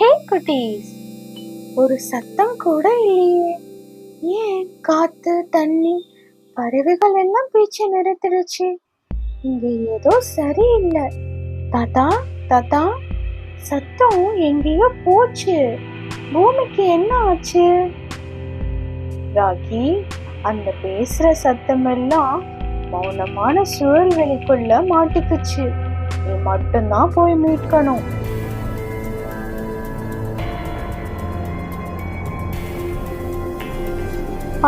குட்டீஸ். ஒரு சத்தம் கூட இல்லையே. ஏன் காத்து தண்ணி பறவைகள் எல்லாம் பீச்சை நிறுத்திடுச்சு? இங்க ஏதோ சரியில்லை. தாத்தா தாத்தா சத்தம் எங்கேயோ போச்சு. பூமிக்கு என்ன ஆச்சு? ராகி அந்த பேசுற சத்தம் எல்லாம் மௌனமான சுழல்வெளிக்குள்ள மாட்டிக்குச்சு. நீ மட்டும்தான் போய் மீட்கணும்.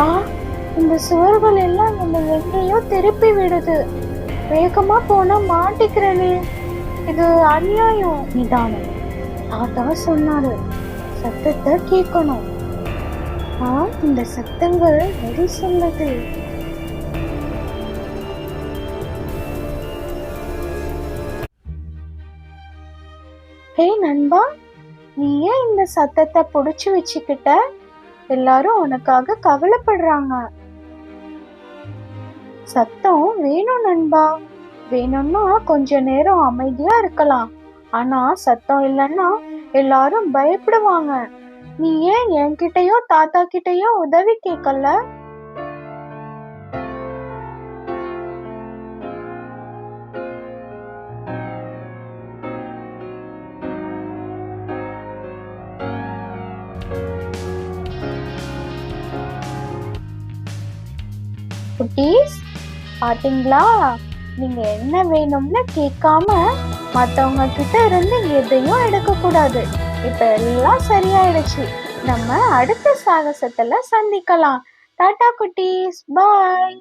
ஆ இந்த சுவர்கள் எல்லாம் நம்ம எங்கேயோ திருப்பி விடுது. வேகமா போனா மாட்டிக்கிறனே. இது அநியாயம். நிதானம். தாத்தா சொன்னாரு. சத்தத்தை கேட்கணும். ஆ இந்த சத்தங்கள் வழி சொன்னது. ஹே நண்பா நீ ஏன் இந்த சத்தத்தை புடிச்சு வச்சுக்கிட்ட? எல்லாரும் உனக்காக கவலைப்படுறாங்க. சத்தம் வேணும் நண்பா வேணும்னா கொஞ்ச நேரம் அமைதியா இருக்கலாம். ஆனா சத்தம் இல்லைன்னா எல்லாரும் பயப்படுவாங்க. நீ ஏன் என்கிட்டயோ தாத்தா கிட்டயோ உதவி கேட்கல? குட்டீஸ் பார்த்தீங்களா நீங்கள் என்ன வேணும்னு கேட்காம மற்றவங்க கிட்ட இருந்து எதையும் எடுக்கக்கூடாது. இப்போ எல்லாம் சரியாயிடுச்சு. நம்ம அடுத்த சாகசத்தில் சந்திக்கலாம். டாடா குட்டீஸ் பாய்.